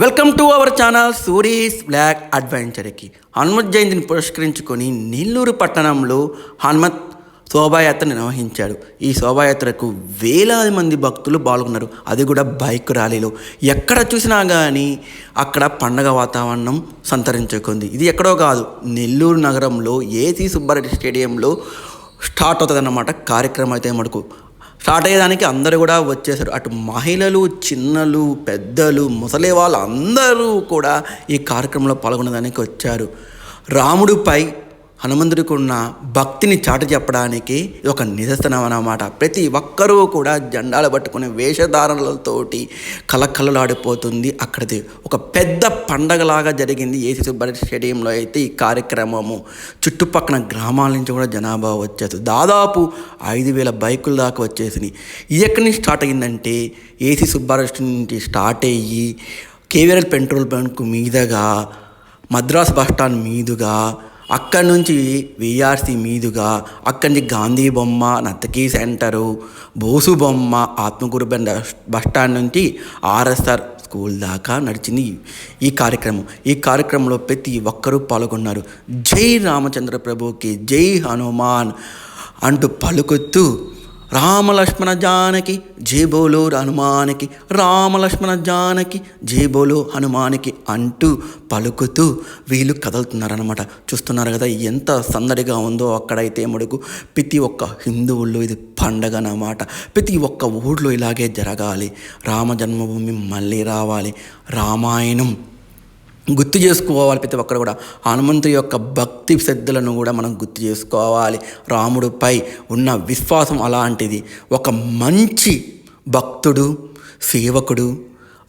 Welcome to our channel Suri's black అడ్వెంచర్కి Hanumat జయంతిని పురస్కరించుకొని నెల్లూరు పట్టణంలో హనుమత్ శోభాయాత్ర నిర్వహించాడు. ఈ శోభాయాత్రకు వేలాది మంది భక్తులు పాల్గొన్నారు. అది కూడా బైక్ ర్యాలీలో. ఎక్కడ చూసినా కానీ అక్కడ పండగ వాతావరణం సంతరించుకుంది. ఇది ఎక్కడో కాదు నెల్లూరు నగరంలో ఏసీ సుబ్బారెడ్డి స్టేడియంలో స్టార్ట్ అవుతుంది అన్నమాట కార్యక్రమం అయితే మటుకు. స్టార్ట్ అయ్యేదానికి అందరూ కూడా వచ్చేసారు. అటు మహిళలు చిన్నలు పెద్దలు ముసలి వాళ్ళు అందరూ కూడా ఈ కార్యక్రమంలో పాల్గొనడానికి వచ్చారు. రాముడిపై హనుమంతుడికి ఉన్న భక్తిని చాటు చెప్పడానికి ఇది ఒక నిదర్శనం అన్నమాట. ప్రతి ఒక్కరూ కూడా జెండాలు పట్టుకునే వేషధారణలతోటి కలకలలాడిపోతుంది అక్కడిది ఒక పెద్ద పండగలాగా జరిగింది. ఏసీ సుబ్బారెడ్డి స్టేడియంలో అయితే ఈ కార్యక్రమము. చుట్టుపక్కల గ్రామాల నుంచి కూడా జనాభా వచ్చేది. దాదాపు ఐదు వేల బైకుల దాకా వచ్చేసినాయి. ఇది ఎక్కడి నుంచి స్టార్ట్ అయిందంటే ఏసీ సుబ్బారెడ్డి నుంచి స్టార్ట్ అయ్యి కేవీఆర్ పెట్రోల్ బంక్ మీదుగా మద్రాస్ బస్ స్టాండ్ మీదుగా అక్కడి నుంచి విఆర్సి మీదుగా అక్కడి నుంచి గాంధీ బొమ్మ నత్తకీ సెంటరు బోసు బొమ్మ ఆత్మకూరు బండ్ బస్ స్టాండ్ నుంచి ఆర్ఎస్ఆర్ స్కూల్ దాకా నడిచింది ఈ కార్యక్రమం. ఈ కార్యక్రమంలో ప్రతి ఒక్కరూ పాల్గొన్నారు. జై రామచంద్ర ప్రభుకి జై హనుమాన్ అంటూ పలుకుతూ రామలక్ష్మణ జానకి జేబోలో హనుమానికి రామలక్ష్మణ జానకి జేబోలో హనుమానికి అంటూ పలుకుతూ వీళ్ళు కదులుతున్నారనమాట చూస్తున్నారు కదా ఎంత సందడిగా ఉందో అక్కడైతే మడుగు. ప్రతి ఒక్క హిందువుల్లో ఇది పండగ అన్నమాట. ప్రతి ఒక్క ఊళ్ళో ఇలాగే జరగాలి. రామ జన్మభూమి మళ్ళీ రావాలి. రామాయణం గుర్తు చేసుకోవాలి ప్రతి ఒక్కరు కూడా. హనుమంతుడి యొక్క భక్తి శ్రద్ధలను కూడా మనం గుర్తు చేసుకోవాలి. రాముడిపై ఉన్న విశ్వాసం అలాంటిది. ఒక మంచి భక్తుడు సేవకుడు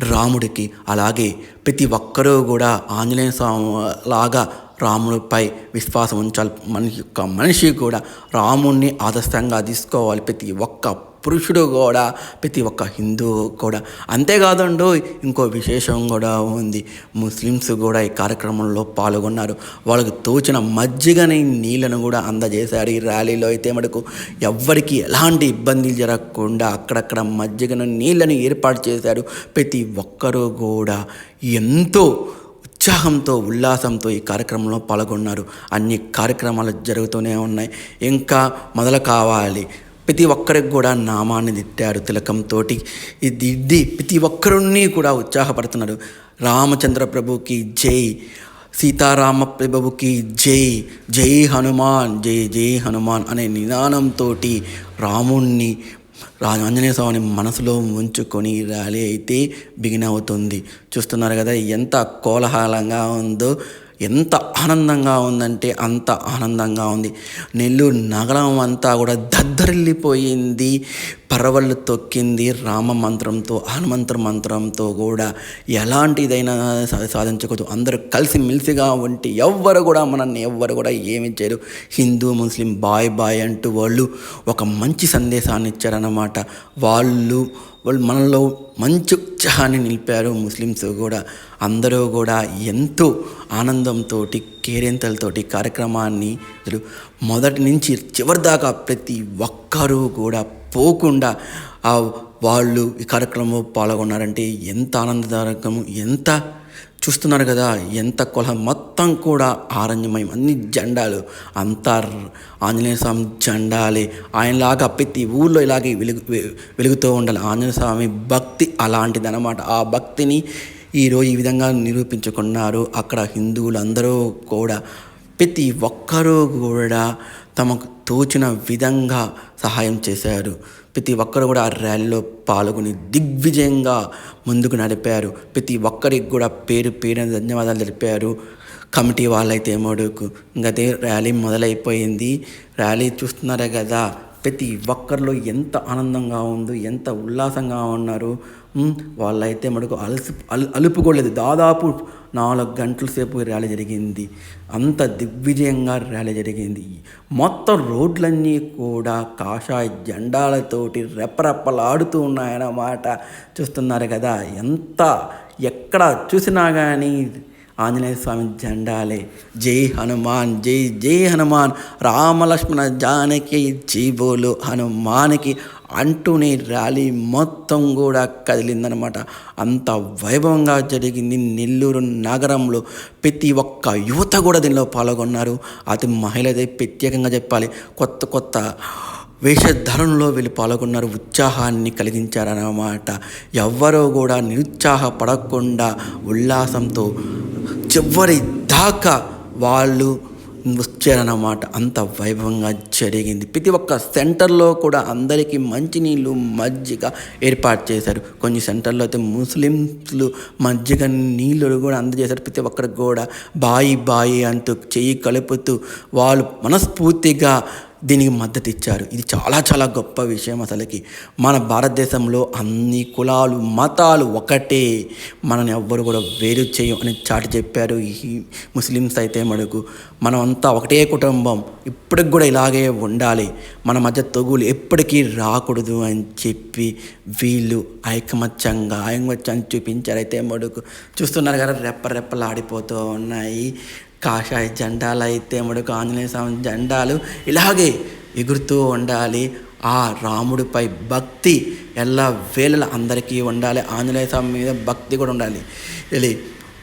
రాముడికి. అలాగే ప్రతి ఒక్కరూ కూడా ఆంజనేయ స్వామి లాగా రాముడిపై విశ్వాసం ఉంచాలి. మనిషి యొక్క మనిషి కూడా రాముడిని ఆదర్శంగా తీసుకోవాలి ప్రతి ఒక్క పురుషుడు కూడా ప్రతి ఒక్క హిందువు కూడా. అంతేకాదండు ఇంకో విశేషం కూడా ఉంది. ముస్లిమ్స్ కూడా ఈ కార్యక్రమంలో పాల్గొన్నారు. వాళ్ళకు తోచిన మజ్జిగని నీళ్ళను కూడా అందజేశారు. ఈ ర్యాలీలో అయితే మటుకు ఎవ్వరికి ఎలాంటి ఇబ్బందులు జరగకుండా అక్కడక్కడ మజ్జిగను నీళ్ళని ఏర్పాటు చేశారు. ప్రతి ఒక్కరూ కూడా ఎంతో ఉత్సాహంతో ఉల్లాసంతో ఈ కార్యక్రమంలో పాల్గొన్నారు. అన్ని కార్యక్రమాలు జరుగుతూనే ఉన్నాయి. ఇంకా మొదలు కావాలి. ప్రతి ఒక్కరికి కూడా నామాన్ని తిట్టారు తిలకంతో ఇది దిద్ది ప్రతి ఒక్కరిని కూడా ఉత్సాహపడుతున్నారు. రామచంద్ర ప్రభుకి జై. సీతారామ ప్రభుకి జై. జై హనుమాన్ జై జై హనుమాన్ అనే నిదానంతో రాముణ్ణి ఆంజనేయ స్వామిని మనసులో ఉంచుకొని ర్యాలీ అయితే బిగిన్ అవుతుంది. చూస్తున్నారు కదా ఎంత కోలాహలంగా ఉందో. ఎంత ఆనందంగా ఉందంటే అంత ఆనందంగా ఉంది. నెల్లూరు నగరం అంతా కూడా దద్దరిల్లిపోయింది. పరవళ్ళు తొక్కింది. రామ మంత్రంతో హనుమంతర మంత్రంతో కూడా ఎలాంటిదైనా సాధించకూడదు. అందరూ కలిసి మెలిసిగా ఉంటే ఎవ్వరు కూడా మనల్ని ఎవ్వరు కూడా ఏమి చేయరు. హిందూ ముస్లిం బాయ్ బాయ్ అంటూ వాళ్ళు ఒక మంచి సందేశాన్ని ఇచ్చారన్నమాట వాళ్ళు వాళ్ళు మనలో మంచి ఉత్సాహాన్ని నిలిపారు. ముస్లిమ్స్ కూడా అందరూ కూడా ఎంతో ఆనందంతో కేరింతలతోటి కార్యక్రమాన్ని అసలు మొదటి నుంచి చివరి దాకా ప్రతి ఒక్కరూ కూడా పోకుండా ఆ వాళ్ళు ఈ కార్యక్రమంలో పాల్గొన్నారంటే ఎంత ఆనందదాయకము ఎంత చూస్తున్నారు కదా ఎంత కొల మొత్తం కూడా ఆరణ్యమయం. అన్ని జెండాలు అంతా ఆంజనేయ స్వామి జెండాలే ఆయనలాగా ప్రతి ఊళ్ళో ఇలాగే వెలుగు వె- వెలుగుతూ ఉండాలి. ఆంజనేయ స్వామి భక్తి అలాంటిది అనమాట ఆ భక్తిని ఈరోజు ఈ విధంగా నిరూపించుకున్నారు అక్కడ హిందువులందరూ కూడా. ప్రతి ఒక్కరూ కూడా తమకు తోచిన విధంగా సహాయం చేశారు. ప్రతి ఒక్కరు కూడా ఆ ర్యాలీలో పాల్గొని దిగ్విజయంగా ముందుకు నడిపారు. ప్రతి ఒక్కరికి కూడా పేరు పేరు ధన్యవాదాలు తెలిపారు. కమిటీ వాళ్ళైతే మడుకు అదే ర్యాలీ మొదలైపోయింది. ర్యాలీ చూస్తున్నారే కదా ప్రతి ఒక్కరిలో ఎంత ఆనందంగా ఉందో ఎంత ఉల్లాసంగా ఉన్నారు. వాళ్ళైతే మటుకు అలసి అలుపుకోలేదు దాదాపు నాలుగు గంటల సేపు ర్యాలీ జరిగింది. అంత దిగ్విజయంగా ర్యాలీ జరిగింది. మొత్తం రోడ్లన్నీ కూడా కాషాయ జెండాలతోటి రెప్పరెప్పలాడుతూ ఉన్నాయన్నమాట. చూస్తున్నారు కదా ఎంత ఎక్కడ చూసినా కానీ ఆంజనేయ స్వామి జెండాలే. జై హనుమాన్ జై జై హనుమాన్. రామలక్ష్మణ జానకి జీబోలు హనుమానికి అంటూనే ర్యాలీ మొత్తం కూడా కదిలిందనమాట. అంత వైభవంగా జరిగింది నెల్లూరు నగరంలో. ప్రతి ఒక్క యువత కూడా దీనిలో పాల్గొన్నారు. అది మహిళదే ప్రత్యేకంగా చెప్పాలి. కొత్త కొత్త వేషధారణలో వీళ్ళు పాల్గొన్నారు. ఉత్సాహాన్ని కలిగించారన్నమాట. ఎవ్వరూ కూడా నిరుత్సాహపడకుండా ఉల్లాసంతో చివరి దాకా వాళ్ళు వచ్చారన్నమాట అంత వైభవంగా జరిగింది. ప్రతి ఒక్క సెంటర్లో కూడా అందరికీ మంచినీళ్ళు మజ్జిగ ఏర్పాటు చేశారు. కొన్ని సెంటర్లో అయితే ముస్లిమ్స్లు మజ్జిగ నీళ్ళు కూడా అందజేశారు. ప్రతి ఒక్కరికి కూడా బాయి బాయి అంటూ చెయ్యి కలుపుతూ వాళ్ళు మనస్ఫూర్తిగా దీనికి మద్దతు ఇచ్చారు. ఇది చాలా చాలా గొప్ప విషయం అసలుకి. మన భారతదేశంలో అన్ని కులాలు మతాలు ఒకటే. మనని ఎవ్వరు కూడా వేరు చేయం అని చాటి చెప్పారు ఈ ముస్లిమ్స్ అయితే మనకు. మనం అంతా ఒకటే కుటుంబం. ఇప్పటికి కూడా ఇలాగే ఉండాలి. మన మధ్య తగులు ఎప్పటికీ రాకూడదు అని చెప్పి వీళ్ళు ఐకమత్యంగా ఐకమత్యాన్ని చూపించారు అయితే మడుకు చూస్తున్నారు కదా రెప్ప రెప్పలు ఆడిపోతూ ఉన్నాయి. కాషాయ జెండాలు అయితే మడుకు ఆంజనేయ స్వామి జెండాలు ఇలాగే ఎగురుతూ ఉండాలి. ఆ రాముడిపై భక్తి ఎలా వేళల అందరికీ ఉండాలి. ఆంజనేయ స్వామి మీద భక్తి కూడా ఉండాలి. ఇది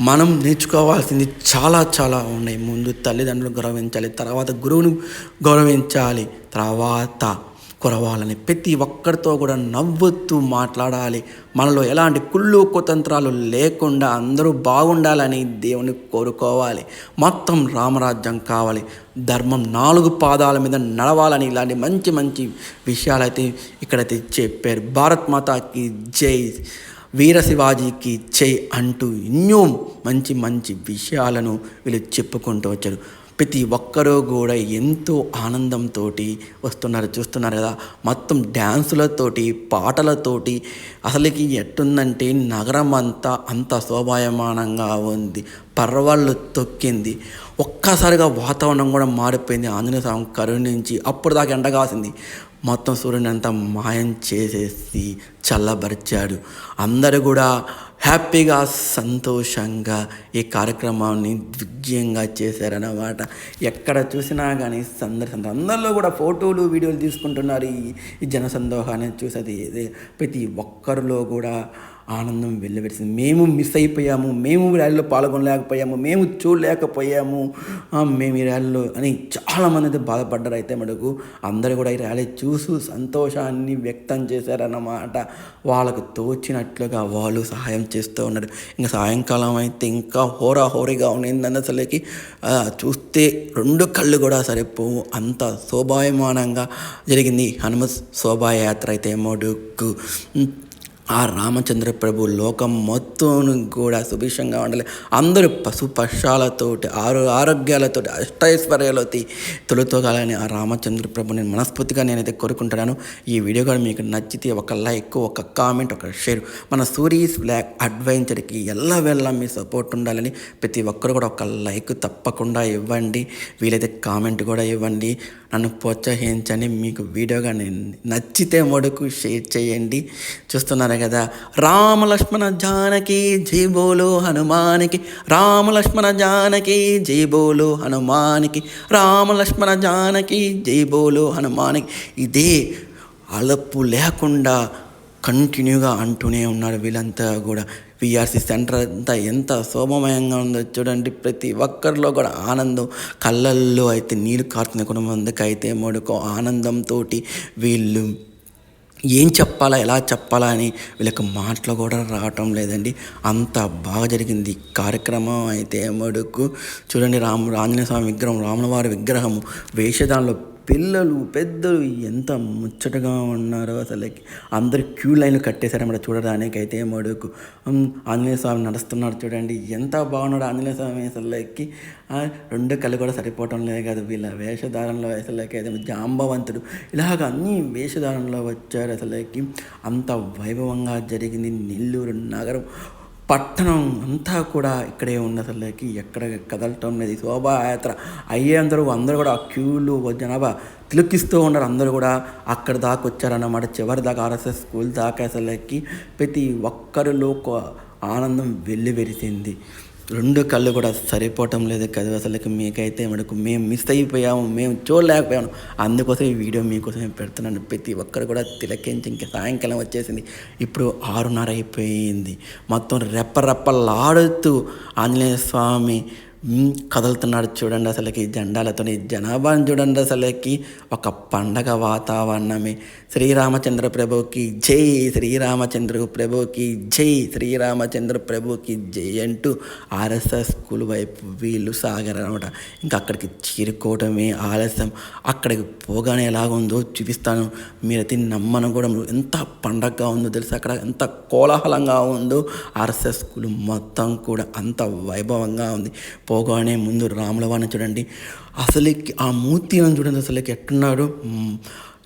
మనం నేర్చుకోవాల్సింది చాలా చాలా ఉన్నాయి. ముందు తల్లిదండ్రులు గౌరవించాలి తర్వాత గురువును గౌరవించాలి తర్వాత కురవాలని ప్రతి ఒక్కరితో కూడా నవ్వుతూ మాట్లాడాలి. మనలో ఎలాంటి కుళ్ళు కుతంత్రాలు లేకుండా అందరూ బాగుండాలని దేవుని కోరుకోవాలి. మొత్తం రామరాజ్యం కావాలి. ధర్మం నాలుగు పాదాల మీద నడవాలని ఇలాంటి మంచి మంచి విషయాలైతే ఇక్కడైతే చెప్పారు. భారత్ మాతాకి జై. వీర శివాజీకి జై అంటూ ఎన్నో మంచి మంచి విషయాలను వీళ్ళు చెప్పుకుంటూ వచ్చారు. ప్రతి ఒక్కరూ కూడా ఎంతో ఆనందంతో వస్తున్నారు. చూస్తున్నారు కదా మొత్తం డ్యాన్సులతోటి పాటలతోటి అసలుకి ఎట్టుందంటే నగరం అంతా అంత శోభాయమానంగా ఉంది. పర్వాళ్ళు తొక్కింది. ఒక్కసారిగా వాతావరణం కూడా మారిపోయింది. ఆంజనేయ స్వామి కరుణించి అప్పుడు దాకా ఎండ కాసింది. మొత్తం సూర్యుని అంతా మాయం చేసేసి చల్లబరిచాడు. అందరూ కూడా హ్యాపీగా సంతోషంగా ఈ కార్యక్రమాన్ని దిగ్విజయంగా చేశారన్నమాట. ఎక్కడ చూసినా కానీ సందర్శన అందరిలో కూడా ఫోటోలు వీడియోలు తీసుకుంటున్నారు ఈ ఈ జనసందోహాన్ని చూసేది. ఇదే ప్రతి ఒక్కరిలో కూడా ఆనందం వెళ్ళవెడిసింది మేము మిస్ అయిపోయాము. మేము ర్యాలీలో పాల్గొనలేకపోయాము. మేము చూడలేకపోయాము. మేము ఈ ర్యాలీలో అని చాలామంది అయితే బాధపడ్డారు అయితే మనకు అందరూ కూడా ఈ ర్యాలీ చూసి సంతోషాన్ని వ్యక్తం చేశారన్నమాట. వాళ్ళకు తోచినట్లుగా వాళ్ళు సహాయం చేస్తూ ఉన్నారు. ఇంకా సాయంకాలం అయితే ఇంకా హోరా హోరీగా ఉండిందని అసలుకి చూస్తే రెండు కళ్ళు కూడా సరిపోవు. అంత శోభాయమానంగా జరిగింది. హనుమత్ శోభాయాత్ర అయితే మడుకు ఆ రామచంద్ర ప్రభు లోకం మొత్తం కూడా సుభిక్షంగా ఉండాలి. అందరూ పశుపక్షాలతోటి ఆరో ఆరోగ్యాలతోటి అష్టైశ్వర్యాలతో తొలుతోగాలని ఆ రామచంద్ర ప్రభు నేను మనస్ఫూర్తిగా నేనైతే కోరుకుంటున్నాను. ఈ వీడియో కూడా మీకు నచ్చితే ఒక లైక్ ఒక కామెంట్ ఒక షేర్. మన సూరీస్ బ్లాక్ అడ్వెంచర్కి ఎలా వెళ్ళ మీ సపోర్ట్ ఉండాలని ప్రతి ఒక్కరు కూడా ఒక లైక్ తప్పకుండా ఇవ్వండి. వీలైతే కామెంట్ కూడా ఇవ్వండి. నన్ను ప్రోత్సహించండి. మీకు వీడియోగా నేను నచ్చితే మడుకు షేర్ చేయండి. చూస్తున్నారు? కదా రామ లక్ష్మణ జానకి జై బోలో హనుమానికి రామ లక్ష్మణ జానకి జై బోలో హనుమానికి రామ లక్ష్మణ జానకి జై బోలో హనుమానికి. ఇదే అలపు లేకుండా కంటిన్యూగా అంటూనే ఉన్నారు వీళ్ళంతా కూడా. విఆర్సి సెంటర్ అంతా ఎంత శోభమయంగా ఉందో చూడండి ప్రతి ఒక్కరిలో కూడా ఆనందం. కళ్ళల్లో అయితే నీళ్ళు కారుతున్న కొంతమందికి అయితే మడుకో ఆనందంతో వీళ్ళు ఏం చెప్పాలా ఎలా చెప్పాలా అని వీళ్ళకి మాటలు కూడా రావటం లేదండి. అంత బాగా జరిగింది. కార్యక్రమం అయితే మడుకు చూడండి రాము ఆంజనేయ స్వామి విగ్రహం రాముల వారి విగ్రహము వేషధానంలో పిల్లలు పెద్దలు ఎంత ముచ్చటగా ఉన్నారో అసలుకి. అందరు క్యూ లైన్లు కట్టేశారన్నమాట చూడడానికి అయితే మడుకు. ఆంజనేయ స్వామి నడుస్తున్నారు చూడండి ఎంత బాగున్నాడు ఆంజనేయ స్వామి అసలుకి. రెండు కళ్ళు కూడా సరిపోవటం లేదు కదా వీళ్ళ వేషధారణలో అసలుకి. అయితే జాంబవంతుడు. ఇలాగ అన్ని వేషధారణలో వచ్చారు అసలుకి. అంత వైభవంగా జరిగింది నెల్లూరు నగరం. పట్టణం అంతా కూడా ఇక్కడే ఉన్నదలకి ఎక్కడ కదలటం లేదు. శోభాయాత్ర అయ్యే అందరూ కూడా ఆ క్యూలు జనాభా తిలకిస్తూ ఉన్నారు. అందరూ కూడా అక్కడ దాకా వచ్చారన్నమాట. చివరి దాకా ఆర్ఎస్ఎస్ స్కూల్ దాకా అసలుకి ప్రతి ఒక్కరిలో ఒక ఆనందం వెల్లివెరిసింది. రెండు కళ్ళు కూడా సరిపోవటం లేదు కదా అసలుకి మీకైతే మనకు మేము మిస్ అయిపోయాము మేము చూడలేకపోయాము. అందుకోసం ఈ వీడియో మీకోసమే పెడుతున్నాను. ప్రతి ఒక్కరు కూడా తిలకించి ఇంకా సాయంకాలం వచ్చేసింది. ఇప్పుడు ఆరున్నర అయిపోయింది. మొత్తం రెప్పరెప్పలాడుతూ ఆంజనేయ స్వామి కదులుతున్నాడు చూడండి అసలుకి జెండాలతో జనాభాని చూడండి అసలుకి ఒక పండగ వాతావరణమే. శ్రీరామచంద్ర ప్రభుకి జై శ్రీరామచంద్ర ప్రభుకి జై శ్రీరామచంద్ర ప్రభుకి జై అంటూ ఆర్ఎస్ఎస్ స్కూల్ వైపు వీళ్ళు సాగారనమాట ఇంకా అక్కడికి చేరుకోవటమే ఆలస్యం. అక్కడికి పోగానే ఎలాగుందో చూపిస్తాను. మీరైతే నమ్మను కూడా ఎంత పండగగా ఉందో తెలుసు అక్కడ? ఎంత కోలాహలంగా ఉందో. ఆర్ఎస్ఎస్ స్కూల్ మొత్తం కూడా అంత వైభవంగా ఉంది. పోగానే ముందు రాముల చూడండి. అసలుకి ఆ మూర్తిని చూడండి అసలుకి ఎట్టున్నాడు.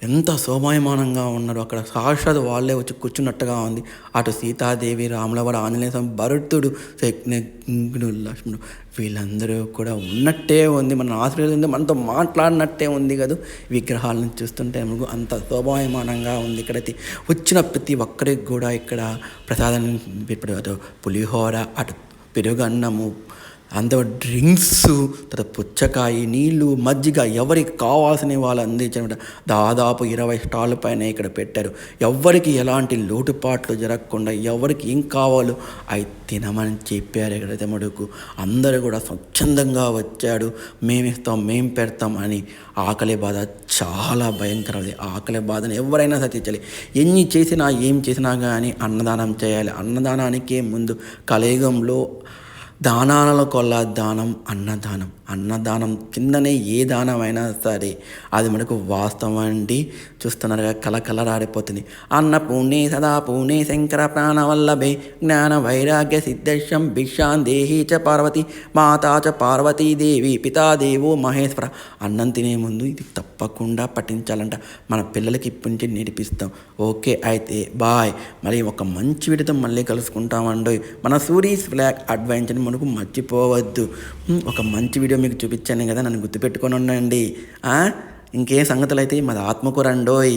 ఎంత శోభాయమానంగా ఉన్నారు. అక్కడ సాక్షాత్ వాళ్ళే వచ్చి కూర్చున్నట్టుగా ఉంది. అటు సీతాదేవి రాములవాడు ఆంజనేయ స్వామి భరతుడు శగ్నుడు లక్ష్మణుడు వీళ్ళందరూ కూడా ఉన్నట్టే ఉంది. మన ఆశ్రయించింది మనతో మాట్లాడినట్టే ఉంది కదా. విగ్రహాలను చూస్తుంటే మనకు అంత శోభాయమానంగా ఉంది. ఇక్కడైతే వచ్చిన ప్రతి ఒక్కరికి కూడా ఇక్కడ ప్రసాదం ఇప్పుడు అటు పులిహోర అటు పెరుగన్నము అందులో డ్రింక్స్ తర్వాత పుచ్చకాయ నీళ్ళు మజ్జిగ ఎవరికి కావాల్సిన వాళ్ళు అందించడం దాదాపు ఇరవై స్టాల్ పైన ఇక్కడ పెట్టారు. ఎవరికి ఎలాంటి లోటుపాట్లు జరగకుండా ఎవరికి ఏం కావాలో అవి తినమని చెప్పారు ఇక్కడ తెమడుకు అందరూ కూడా స్వచ్ఛందంగా వచ్చాడు మేమిస్తాం మేం పెడతాం అని ఆకలి బాధ చాలా భయంకరది ఆకలి బాధను ఎవరైనా సతించాలి ఎన్ని చేసినా ఏం చేసినా కానీ అన్నదానం చేయాలి. అన్నదానానికే ముందు కలియుగంలో దానాల కొల్ల దానం అన్నదానం. అన్నదానం కిందనే ఏ దానం అయినా సరే అది మనకు వాస్తవం అండి చూస్తున్నారుగా కల కలరాడిపోతుంది అన్న పూణే సదా పూణే శంకర ప్రాణవల్లభే జ్ఞాన వైరాగ్య సిద్ధం భిక్షాం దేహీ చ పార్వతి మాతా చ పార్వతీదేవి పితాదేవో మహేశ్వర అన్నం తినే ముందు ఇది తప్పకుండా పఠించాలంట. మన పిల్లలకి ఇప్పటి నుంచి నేర్పిస్తాం. ఓకే అయితే బాయ్. మరి ఒక మంచి వీడితో మళ్ళీ కలుసుకుంటామండి. మన సూరీస్ ఫ్లాగ్ అడ్వెంచర్ మనకు మర్చిపోవద్దు. ఒక మంచి వీడియో మీకు చూపించాను కదా నన్ను గుర్తుపెట్టుకొని ఉండండి ఇంకేం ఇంకే సంగతులు అయితే మాది ఆత్మకు రండోయ్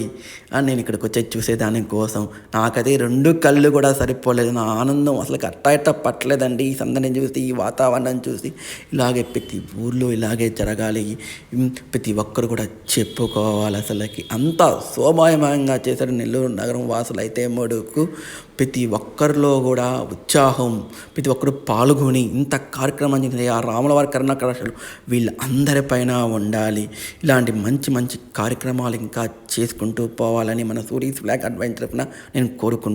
అని నేను ఇక్కడికి వచ్చి చూసేదాని కోసం. నాకైతే రెండు కళ్ళు కూడా సరిపోలేదు. నా ఆనందం అసలు అట్టా ఇట్ట పట్టలేదండి. ఈ సందడిని చూసి ఈ వాతావరణం చూసి ఇలాగే ప్రతి ఊర్లో ఇలాగే జరగాలి. ప్రతి ఒక్కరు కూడా చెప్పుకోవాలి అసలుకి. అంత శోభాయమయంగా చేశారు నెల్లూరు నగరం వాసులు అయితే మడుకు. ప్రతి ఒక్కరిలో కూడా ఉత్సాహం ప్రతి ఒక్కరు పాల్గొని ఇంత కార్యక్రమం జరిగింది ఆ రాములవారి కరుణాకరాశాలు వీళ్ళందరిపైన ఉండాలి. ఇలాంటి మంచి మంచి కార్యక్రమాలు ఇంకా చేసుకుంటూ పోవాలని మన సూరీస్ బ్లాక్ అడ్వెంచర్ నేను కోరుకుంటున్నాను.